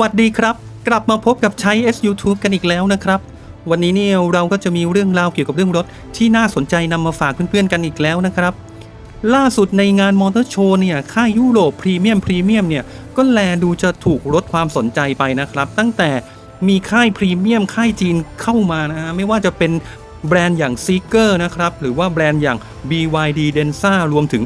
วัสดีครับ กลับมาพบกับใช้ S YouTube กันอีกแล้วนะครับ วันนี้เนี่ยเราก็จะมีเรื่องราวเกี่ยวกับเรื่องรถที่น่าสนใจนำมาฝากเพื่อนๆกันอีกแล้วนะครับ ล่าสุดในงานมอเตอร์โชว์เนี่ยค่ายยุโรปพรีเมียมพรีเมียมเนี่ยก็แลดูจะถูกลดความสนใจไปนะครับ ตั้งแต่มีค่ายพรีเมียมค่ายจีนเข้ามานะฮะไม่ว่าจะเป็นแบรนด์อย่าง Seeker นะครับหรือว่าแบรนด์อย่าง BYD Denza รวมถึง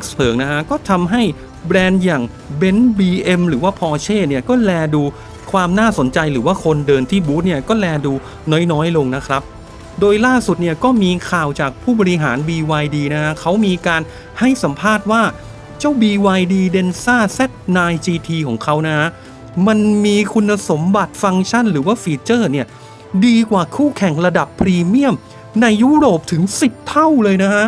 X เผิงนะฮะก็ทำให้ แบรนด์อย่าง Benz BM หรือว่า Porsche เนี่ยก็แลดูความน่าสนใจหรือว่าคนเดินที่บูธเนี่ยก็แลดูน้อยๆลงนะครับโดยล่าสุดเนี่ยก็มีข่าวจากผู้บริหาร BYD นะฮะเขามีการให้สัมภาษณ์ว่าเจ้า BYD Denza Z9 GT ของเขานะฮะมันมีคุณสมบัติฟังก์ชันหรือว่าฟีเจอร์เนี่ยดีกว่าคู่แข่งระดับพรีเมียมในยุโรปถึง 10 เท่าเลยนะฮะ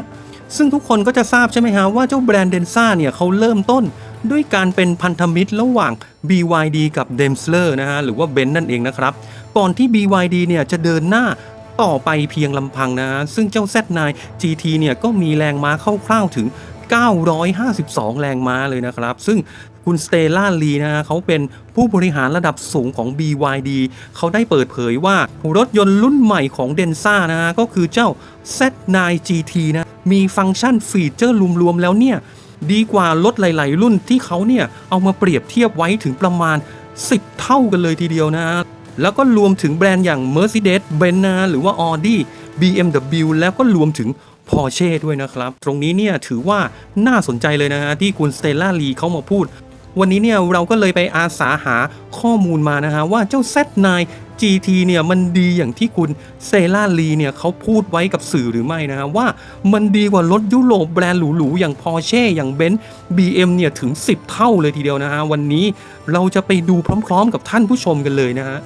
ซึ่งทุกคนก็จะทราบใช่ไหมฮะว่าเจ้าแบรนด์เดนซ่าเนี่ยเขาเริ่มต้นด้วยการเป็นพันธมิตรระหว่าง BYD กับ d e m s l e r นะฮะหรือว่าเบนนั่นเองนะครับ ก่อนที่ BYD เนี่ยจะเดินหน้าต่อไปเพียงลำพังนะ ซึ่งเจ้า Z9 GT เนี่ยก็มีแรงม้าคร่าวๆถึง 952 แรงม้าเลยนะครับ ซึ่งคุณสเตล่าลีนะฮะเขาเป็นผู้บริหารระดับสูงของ BYD เขาได้เปิดเผยว่ารถยนต์รุ่นใหม่ของ d e n z a นะฮะก็คือเจ้า Z9 GT นะ มีฟังก์ชันฟีเจอร์รวมๆแล้วเนี่ย ดีกว่ารถหลาย ๆ รุ่นที่เขาเนี่ยเอามาเปรียบเทียบไว้ถึงประมาณ 10 เท่ากันเลยทีเดียวนะแล้วก็รวมถึงแบรนด์อย่าง Mercedes-Benz นะหรือว่า Audi BMW แล้วก็รวมถึง Porsche ด้วยนะครับ ตรงนี้เนี่ยถือว่าน่าสนใจเลยนะฮะที่คุณสเตลล่าลีเขามาพูด วันนี้เนี่ยเราก็เลยไปอาสาหาข้อมูลมานะฮะว่าเจ้า Z9 GT เนี่ยมันดีอย่างที่คุณเซล่าลีเนี่ยเขาพูดไว้กับสื่อหรือไม่นะฮะว่ามันดีกว่ารถยุโรปแบรนด์หรูๆ อย่างพอเช่อย่างเบนซ์ BM เนี่ยถึง 10 เท่าเลยทีเดียวนะฮะวันนี้เราจะไปดูพร้อม ๆ กับท่านผู้ชมกันเลยนะฮะ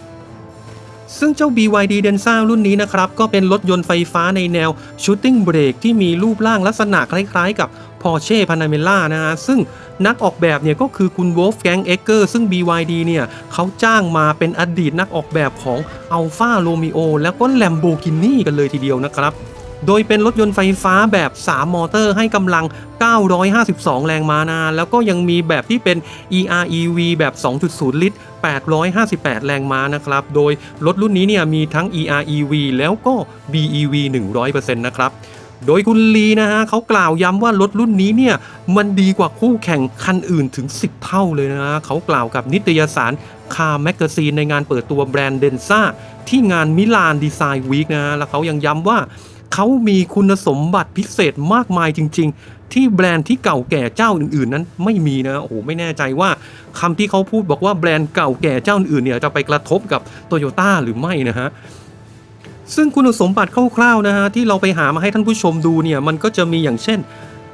ซึ่งเจ้า BYD Denza รุ่นนี้นะครับ ก็เป็นรถยนต์ไฟฟ้าในแนว Shooting Brake ที่มีรูปร่างลักษณะคล้ายๆกับ Porsche Panamera นะฮะ ซึ่งนักออกแบบเนี่ยก็คือคุณ Wolfgang Egger ซึ่ง BYD เนี่ยเขาจ้างมาเป็นอดีตนักออกแบบของ Alfa Romeo แล้วก็ Lamborghini กันเลยทีเดียวนะครับ โดยเป็นรถยนต์ไฟฟ้าแบบ 3 มอเตอร์ให้กำลัง 952 แรงม้านะแล้วก็ยังมีแบบที่เป็น EREV แบบ 2.0 ลิตร 858 แรงม้านะครับ โดยรถรุ่นนี้เนี่ยมีทั้ง EREV แล้วก็ BEV 100%นะครับโดยคุณลีนะฮะเขากล่าวย้ำว่ารถรุ่นนี้เนี่ยมันดีกว่าคู่แข่งคันอื่นถึง 10 เท่าเลยนะฮะเขากล่าวกับนิตยสารคาร์แมกซีนในงานเปิดตัวแบรนด์เดนซ่าที่งานมิลานดีไซน์วีคนะฮะแล้วเขายังย้ำว่า เขามีคุณสมบัติพิเศษมากมายจริง ๆ ที่แบรนด์ที่เก่าแก่เจ้าอื่น ๆ นั้นไม่มีนะโอ้โหไม่แน่ใจว่าคำที่เขาพูดบอกว่าแบรนด์เก่าแก่เจ้าอื่นเนี่ยจะไปกระทบกับโตโยต้าหรือไม่นะฮะซึ่งคุณสมบัติคร่าวๆนะฮะที่เราไปหามาให้ท่านผู้ชมดูเนี่ยมันก็จะมีอย่างเช่น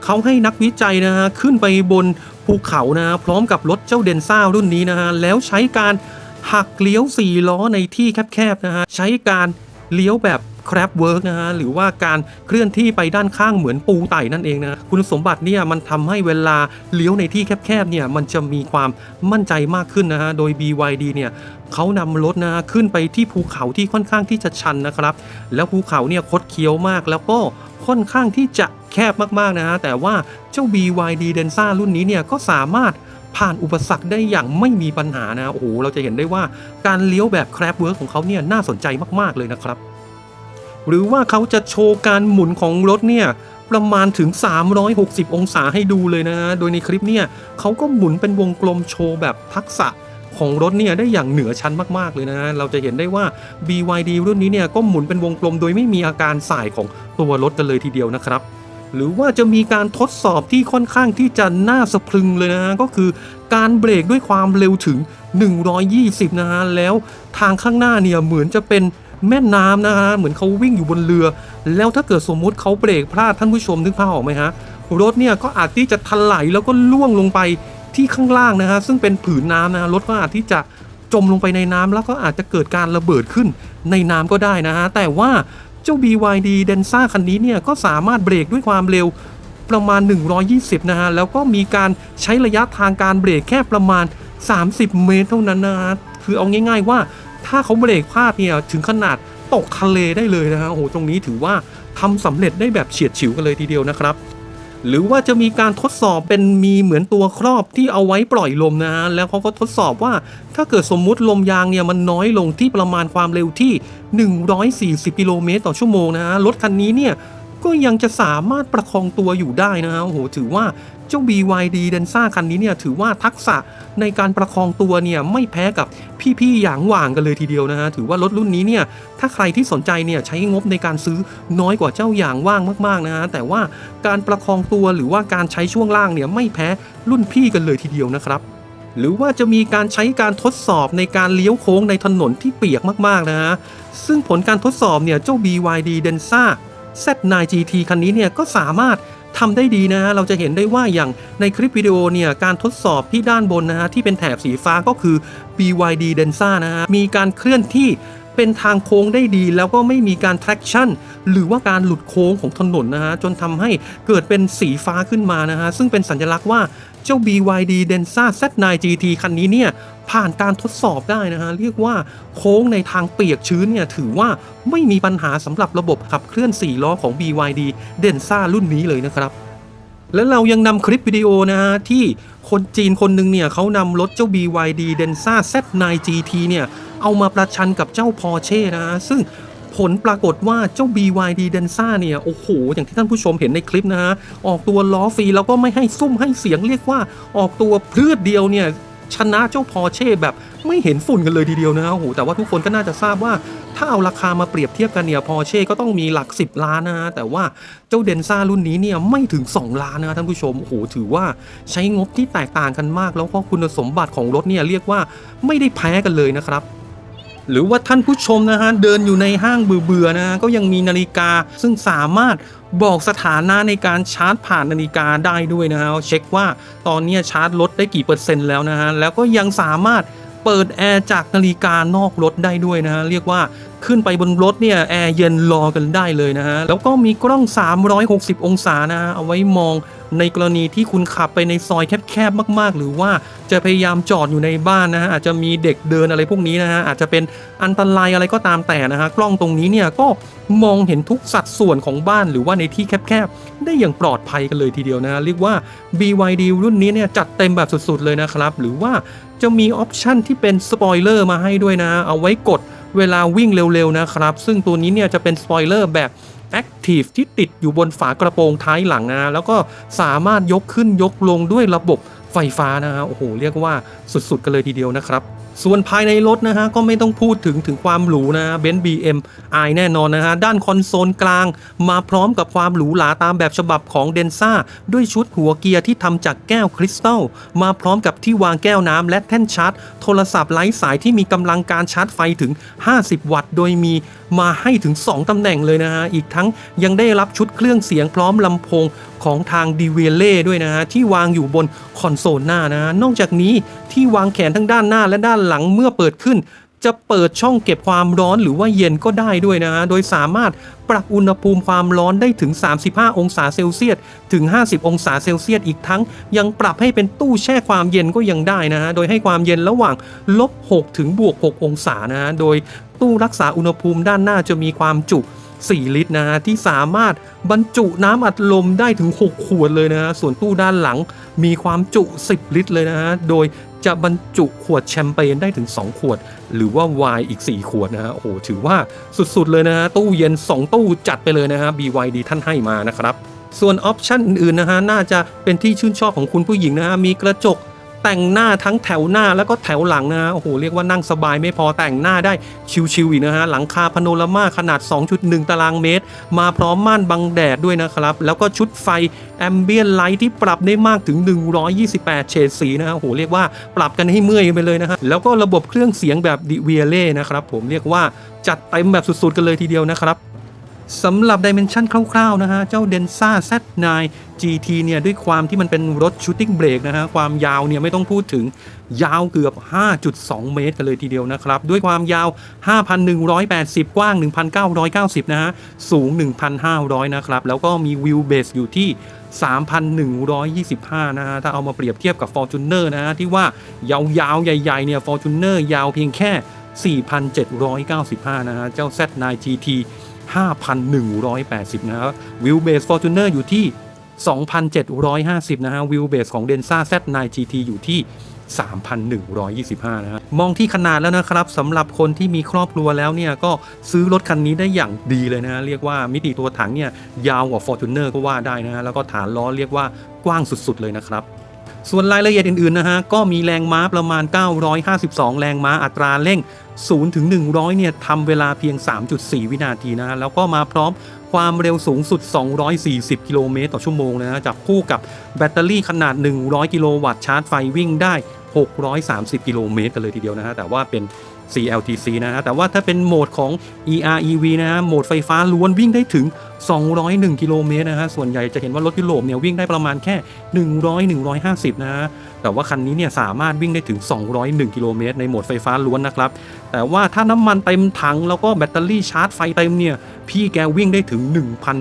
เขาให้นักวิจัยนะฮะขึ้นไปบนภูเขานะฮะพร้อมกับรถเจ้าเดนซ่ารุ่นนี้นะฮะแล้วใช้การหักเลี้ยว4ล้อในที่แคบๆนะฮะใช้การเลี้ยวแบบ crab work นะฮะหรือว่าการเคลื่อนที่ไปด้านข้างเหมือนปูไต่นั่นเองนะคุณสมบัติเนี่ยมันทำให้เวลาเลี้ยวในที่แคบๆเนี่ยมันจะมีความมั่นใจมากขึ้นนะฮะโดย BYD เนี่ยเขานำรถนะฮะขึ้นไปที่ภูเขาที่ค่อนข้างที่จะชันนะครับ แล้วภูเขาเนี่ยคดเคี้ยวมากแล้วก็ค่อนข้างที่จะแคบมากๆนะฮะแต่ว่าเจ้า BYD Denza รุ่นนี้เนี่ยก็สามารถผ่านอุปสรรคได้อย่างไม่มีปัญหานะโอ้โหเราจะเห็นได้ว่าการเลี้ยวแบบ crab work ของเขาเนี่ยน่าสนใจมากๆเลยนะครับ หรือว่าเขาจะโชว์การหมุนของรถเนี่ยประมาณถึง 360 องศาให้ดูเลยนะ โดยในคลิปเนี่ยเขาก็หมุนเป็นวงกลมโชว์แบบทักษะของรถเนี่ยได้อย่างเหนือชั้นมากๆเลยนะ เราจะเห็นได้ว่า BYD รุ่นนี้เนี่ยก็หมุนเป็นวงกลมโดยไม่มีอาการสายของตัวรถกันเลยทีเดียวนะครับ หรือว่าจะมีการทดสอบที่ค่อนข้างที่จะน่าสะพรึงเลยนะ ก็คือการเบรกด้วยความเร็วถึง 120 นะฮะแล้วทางข้างหน้าเนี่ยเหมือนจะเป็น แม่น้ำนะฮะเหมือนเขาวิ่งอยู่บนเรือ แล้วถ้าเกิดสมมุติเขาเบรกพลาดท่านผู้ชมนึกภาพออกไหมฮะรถเนี่ยก็อาจที่จะถลายแล้วก็ล่วงลงไปที่ข้างล่างนะฮะซึ่งเป็นผืนน้ำนะฮะรถก็อาจที่จะจมลงไปในน้ำแล้วก็อาจจะเกิดการระเบิดขึ้นในน้ำก็ได้นะฮะแต่ว่าเจ้า BYD Denza คันนี้เนี่ยก็สามารถเบรกด้วยความเร็วประมาณ 120 นะฮะ แล้วก็มีการใช้ระยะทางการเบรกแค่ประมาณ 30 เมตรเท่านั้นนะฮะ คือเอาง่ายๆว่า ถ้าเขาเบรกพลาดเนี่ยถึงขนาดตกทะเลได้เลยนะฮะโอ้โหตรงนี้ถือว่าทำสำเร็จได้แบบเฉียดฉิวกันเลยทีเดียวนะครับ หรือว่าจะมีการทดสอบเป็นมีเหมือนตัวครอบที่เอาไว้ปล่อยลมนะฮะแล้วเขาก็ทดสอบว่าถ้าเกิดสมมุติลมยางเนี่ยมันน้อยลงที่ประมาณความเร็วที่ 140 กิโลเมตรต่อชั่วโมงนะฮะรถคันนี้เนี่ยก็ยังจะสามารถประคองตัวอยู่ได้นะฮะโอ้โหถือว่า เจ้า BYD d e n s a คันนี้เนี่ยถือว่าทักษะในการประคองตัวเนี่ยไม่แพ้กับพี่ๆอย่างหว่างกันเลยทีเดียวนะฮะถือว่ารถรุ่นนี้เนี่ยถ้าใครที่สนใจเนี่ยใช้งบในการซื้อน้อยกว่าเจ้าอย่างว่างมากๆนะฮะแต่ว่าการประคองตัวหรือว่าการใช้ช่วงล่างเนี่ยไม่แพ้รุ่นพี่กันเลยทีเดียวนะครับหรือว่าจะมีการใช้การทดสอบในการเลี้ยวโค้งในถนนที่เปียกมากๆนะฮะ ซึ่งผลการทดสอบเนี่ยเจ้า BYD Densa Z9 GT คันนี้เนี่ยก็สามารถ ทำได้ดีนะฮะเราจะเห็นได้ว่าอย่างในคลิปวิดีโอเนี่ยการทดสอบที่ด้านบนนะฮะที่เป็นแถบสีฟ้าก็คือ BYD Denza นะฮะมีการเคลื่อนที่เป็นทางโค้งได้ดี แล้วก็ไม่มีการ traction หรือว่าการหลุดโค้งของถนนนะฮะจนทำให้เกิดเป็นสีฟ้าขึ้นมานะฮะซึ่งเป็นสัญลักษณ์ว่า เจ้า BYD Densa Z9 GT คันนี้เนี่ยผ่านการทดสอบได้นะฮะ เรียกว่าโค้งในทางเปียกชื้นเนี่ยถือว่าไม่มีปัญหาสำหรับระบบขับเคลื่อน 4 ล้อของ BYD Densa รุ่นนี้เลยนะครับและเรายังนำคลิปวิดีโอนะฮะ ที่คนจีนคนหนึ่งเนี่ยเขานำรถเจ้า BYD Densa Z9 GT เนี่ย เอามาประชันกับเจ้า Porsche นะฮะ ซึ่ง ผลปรากฏว่าเจ้า BYD Densa เนี่ย โอ้โห อย่างที่ท่านผู้ชมเห็นในคลิปนะฮะ ออกตัวล้อฟรีแล้วก็ไม่ให้ซุ่มให้เสียงเรียกว่าออกตัวพลืดเดียวเนี่ย ชนะเจ้า Porsche แบบไม่เห็นฝุ่นกันเลยทีเดียวนะฮะโอ้โหแต่ว่าทุกคนก็น่าจะทราบว่าถ้าเอาราคามาเปรียบเทียบกันเนี่ย Porsche ก็ต้องมีหลัก 10 ล้านนะฮะแต่ว่าเจ้าเดนซ่ารุ่นนี้เนี่ยไม่ถึง 2 ล้านนะท่านผู้ชมโอ้โหถือว่าใช้งบที่แตกต่างกันมาก แล้วก็คุณสมบัติของรถเนี่ยเรียกว่าไม่ได้แพ้กันเลยนะครับ หรือว่าท่านผู้ชมนะฮะเดินอยู่ในห้างเบื่อๆนะฮะก็ยังมีนาฬิกาซึ่งสามารถบอกสถานะในการชาร์จผ่านนาฬิกาได้ด้วยนะฮะเช็คว่าตอนนี้ชาร์จรถได้กี่เปอร์เซ็นต์แล้วนะฮะแล้วก็ยังสามารถเปิดแอร์จากนาฬิกานอกรถได้ด้วยนะฮะเรียกว่า ขึ้นไปบนรถเนี่ยแอร์เย็นรอกันได้เลยนะฮะ แล้วก็มีกล้อง 360 องศานะฮะ เอาไว้มองในกรณีที่คุณขับไปในซอยแคบๆ มาก ๆ หรือว่าจะพยายามจอดอยู่ในบ้านนะฮะ อาจจะมีเด็กเดินอะไรพวกนี้นะฮะ อาจจะเป็นอันตรายอะไรก็ตามแต่นะฮะ กล้องตรงนี้เนี่ยก็มองเห็นทุกสัดส่วนของบ้านหรือว่าในที่แคบๆ ได้อย่างปลอดภัยกันเลยทีเดียวนะฮะ เรียกว่า BYD รุ่นนี้เนี่ยจัดเต็มแบบสุดๆเลยนะครับ หรือว่าจะมีออปชันที่เป็นสปอยเลอร์มาให้ด้วยนะ เอาไว้กด เวลาวิ่งเร็วๆนะครับ ซึ่งตัวนี้เนี่ยจะเป็นสปอยเลอร์แบบ Active ที่ติดอยู่บนฝากระโปรงท้ายหลังนะแล้วก็สามารถยกขึ้นยกลงด้วยระบบ ไฟฟ้านะฮะโอ้โหเรียกว่าสุดๆกันเลยทีเดียวนะครับส่วนภายในรถนะฮะก็ไม่ต้องพูดถึงถึงความหรูนะเบนซ์บีเอ็มไอแน่นอนนะฮะด้านคอนโซลกลาง มาพร้อมกับความหรูหราตามแบบฉบับของเดนซ่าด้วยชุดหัวเกียร์ที่ทำจากแก้วคริสตัลมาพร้อมกับที่วางแก้วน้ำและแท่นชาร์จ โทรศัพท์ไร้สายที่มีกำลังการชาร์จไฟถึง 50 วัตต์ โดยมี มาให้ถึง 2 ตำแหน่งเลยนะฮะ อีกทั้งยังได้รับชุดเครื่องเสียงพร้อมลำโพงของทางดีเวเล่ด้วยนะฮะ ที่วางอยู่บนคอนโซลหน้านะฮะ นอกจากนี้ที่วางแขนทั้งด้านหน้าและด้านหลังเมื่อเปิดขึ้น จะเปิดช่องเก็บความร้อนหรือว่าเย็นก็ได้ด้วยนะฮะ โดยสามารถปรับอุณหภูมิความร้อนได้ถึง 35 องศาเซลเซียสถึง 50 องศาเซลเซียสอีกทั้ง ยังปรับให้เป็นตู้แช่ความเย็นก็ยังได้นะฮะ โดยให้ความเย็นระหว่างลบ6ถึงบวก 6 องศานะฮะ โดย ตู้รักษาอุณหภูมิด้านหน้าจะมีความจุ 4 ลิตรนะฮะที่สามารถบรรจุน้ำอัดลมได้ถึง 6 ขวดเลยนะฮะส่วนตู้ด้านหลังมีความจุ 10 ลิตรเลยนะฮะโดยจะบรรจุขวดแชมเปญได้ถึง 2 ขวด หรือว่าไวน์อีก 4 ขวดนะฮะโอ้โหถือว่าสุดๆเลยนะฮะตู้เย็น 2 ตู้จัดไปเลยนะฮะ BYD ท่านให้มานะครับส่วนออปชันอื่นๆนะฮะน่าจะเป็นที่ชื่นชอบของคุณผู้หญิงนะฮะมีกระจก แต่งหน้าทั้งแถวหน้าแล้วก็แถวหลังนะโอ้โหเรียกว่านั่งสบายไม่พอแต่งหน้าได้ชิวๆอีกนะฮะหลังคาพโนรามาขนาด 2.1 ตารางเมตร มาพร้อมม่านบังแดดด้วยนะครับ แล้วก็ชุดไฟแอมเบียนไลท์ที่ปรับได้มากถึง 128 เฉดสีนะฮะโอ้โหเรียกว่าปรับกันให้เมื่อยไปเลยนะฮะแล้วก็ระบบเครื่องเสียงแบบดิเวียเล่นะครับผมเรียกว่าจัดเต็มแบบสุดๆกันเลยทีเดียวนะครับ สำหรับดิเมนชันคร่าวๆนะฮะ เจ้า Densa Z9 GT เนี่ย ด้วยความที่มันเป็นรถชูตติ้งเบรกนะฮะ ความยาวเนี่ย ไม่ต้องพูดถึงยาวเกือบ 5.2 เมตร กันเลยทีเดียวนะครับ ด้วยความยาว 5,180 กว้าง 1,990 นะฮะ สูง 1,500 นะครับ แล้วก็มีวิวเบสอยู่ที่ 3,125 นะฮะ ถ้าเอามาเปรียบเทียบกับ Fortuner นะฮะ ที่ว่ายาวๆ ใหญ่ๆ เนี่ย Fortuner ยาวเพียงแค่ 4,795 นะฮะ เจ้า Z9 GT 5,180 นะครับวิวเบสฟอร์จูเนอร์อยู่ที่ 2,750 นะฮะวิวเบสของ Denza Z9 GT อยู่ที่ 3,125 นะฮะมองที่ขนาดแล้วนะครับสำหรับคนที่มีครอบครัวแล้วเนี่ยก็ซื้อรถคันนี้ได้อย่างดีเลยนะฮะเรียกว่ามิติตัวถังเนี่ยยาวกว่า Fortuner ก็ว่าได้นะฮะแล้วก็ฐานล้อเรียกว่ากว้างสุดๆเลยนะครับ ส่วนรายละเอียดอื่นๆนะฮะก็มีแรงม้าประมาณ 952 แรงม้าอัตราเร่ง 0 ถึง 100 เนี่ยทำเวลาเพียง 3.4 วินาทีนะฮะแล้วก็มาพร้อมความเร็วสูงสุด 240 กิโลเมตรต่อชั่วโมงนะฮะจับคู่กับแบตเตอรี่ขนาด 100 กิโลวัตต์ชาร์จไฟวิ่งได้ 630 กิโลเมตรกันเลยทีเดียวนะฮะแต่ว่าเป็น CLTC นะฮะ แต่ว่าถ้าเป็นโหมดของ EREV นะฮะ โหมดไฟฟ้าล้วนวิ่งได้ถึง 201 กิโลเมตรนะฮะ ส่วนใหญ่จะเห็นว่ารถยุโรปเนี่ยวิ่งได้ประมาณแค่ 100 150 นะฮะ แต่ว่าคันนี้เนี่ยสามารถวิ่งได้ถึง 201 กิโลเมตรในโหมดไฟฟ้าล้วนนะครับ แต่ว่าถ้าน้ำมันเต็มถังแล้วก็แบตเตอรี่ชาร์จไฟเต็มเนี่ย พี่แกวิ่งได้ถึง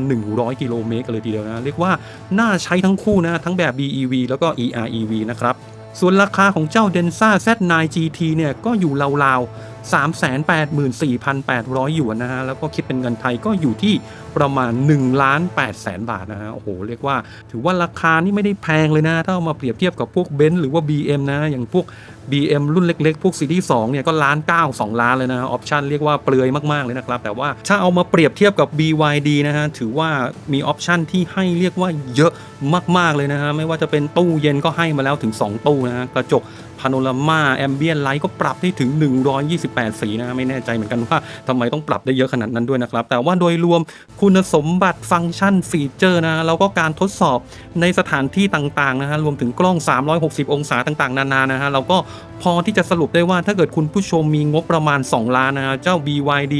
1,100 กิโลเมตรกันเลยทีเดียวนะ เรียกว่าน่าใช้ทั้งคู่นะ ทั้งแบบ BEV แล้วก็ EREV นะครับ ส่วนราคาของเจ้า Denza Z9 GT เนี่ยก็อยู่ราวๆ 384,800 หยวนนะฮะ แล้วก็คิดเป็นเงินไทยก็อยู่ที่ประมาณ1ล้าน8แสนบาทนะฮะโอ้โหเรียกว่า ถือว่าราคานี่ไม่ได้แพงเลยนะ ถ้าเอามาเปรียบเทียบกับพวกเบนซ์หรือว่า BM นะ อย่างพวก BM รุ่นเล็กๆ พวกซีรีส์2เนี่ยก็ล้าน9 2 ล้านเลยนะออปชันเรียกว่าเปลือยมากๆเลยนะครับ แต่ว่าถ้าเอามาเปรียบเทียบกับ BYD นะฮะถือว่ามีออปชันที่ให้เรียกว่าเยอะมากๆเลยนะฮะไม่ว่าจะเป็นตู้เย็นก็ให้มาแล้วถึง 2 ตู้นะฮะกระจกพาโนรามาแอมเบียนไลท์ก็ปรับได้ถึง 128 สีนะไม่แน่ใจเหมือนกันว่าทำไมต้องปรับได้เยอะขนาดนั้นด้วยนะครับ แต่ว่าโดยรวมคุณสมบัติฟังก์ชันฟีเจอร์นะแล้วก็การทดสอบในสถานที่ต่างๆนะฮะรวมถึงกล้อง 360 องศาต่างๆ นานานะฮะเราก็พอที่จะสรุปได้ว่าถ้าเกิดคุณผู้ชมมีงบประมาณ 2 ล้านนะฮะเจ้า BYD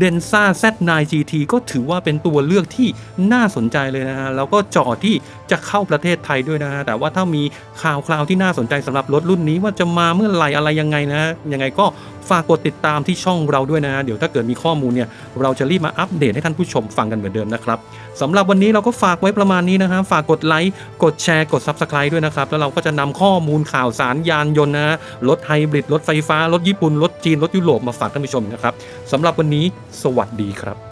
Denza Z9 GT ก็ถือว่าเป็นตัวเลือกที่น่าสนใจเลยนะฮะแล้วก็จอที่จะเข้าประเทศไทยด้วยนะฮะแต่ว่าถ้ามีข่าวคราวที่น่าสนใจสำหรับรถรุ่นนี้ว่าจะมาเมื่อไหร่อะไรยังไงนะยังไงก็ฝากกดติดตามที่ช่องเราด้วยนะฮะเดี๋ยวถ้าเกิดมีข้อมูลเนี่ยเราจะรีบมาอัปเดตให้ท่านผู้ชมฟังกันเหมือนเดิมนะครับสำหรับวันนี้เราก็ฝากไว้ประมาณนี้นะฮะฝากกดไลค์กดแชร์กด Subscribe ด้วยนะครับ แล้วเราก็จะนำข้อมูลข่าวสารยานยนต์นะฮะรถไฮบริดรถไฟฟ้ารถญี่ปุ่นรถจีนรถยุโรปมาฝากท่านผู้ชมนะครับสำหรับวันนี้สวัสดีครับ